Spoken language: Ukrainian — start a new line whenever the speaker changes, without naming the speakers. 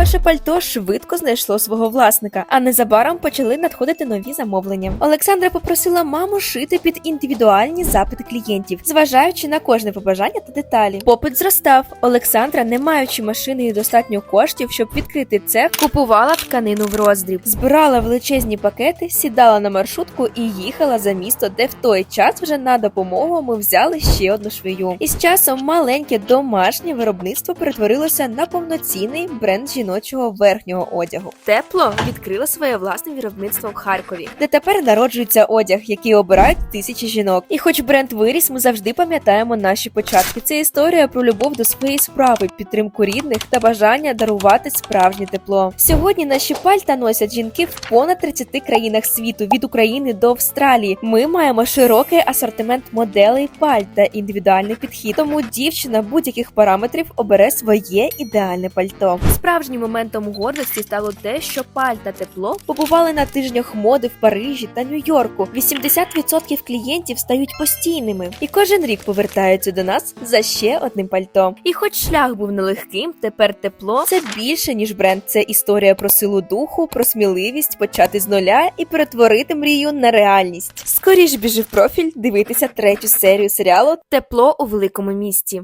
перше пальто швидко знайшло свого власника, а незабаром почали надходити нові замовлення. Олександра попросила маму шити під індивідуальні запити клієнтів, зважаючи на кожне побажання та деталі. Попит зростав. Олександра, не маючи машини і достатньо коштів, щоб відкрити цех, купувала тканину в роздріб, збирала величезні пакети, сідала на маршрутку і їхала за місто, де в той час вже на допомогу ми взяли ще одну швею. І з часом маленьке домашнє виробництво перетворилося на повноцінний бренд жіночого верхнього одягу. Тепло відкрило своє власне виробництво в Харкові, де тепер народжується одяг, який обирають тисячі жінок. І хоч бренд виріс, ми завжди пам'ятаємо наші початки. Це історія про любов до своєї справи, підтримку рідних та бажання дарувати справжнє тепло. Сьогодні наші пальта носять жінки в понад 30 країнах світу від України до Австралії. Ми маємо широкий асортимент моделей пальт та індивідуальний підхід. Тому дівчина будь-яких параметрів обере своє ідеальне пальто. Справжнім моментом гордості стало те, що пальта тепло побували на тижнях моди в Парижі та Нью-Йорку. 80% клієнтів стають постійними, і кожен рік повертаються до нас за ще одним пальто. І хоч шлях був нелегким, тепер тепло це більше ніж бренд. Це історія про силу духу, про сміливість почати з нуля і перетворити мрію на реальність. Скоріш біжи в профіль дивитися третю серію серіалу Тепло у великому місті.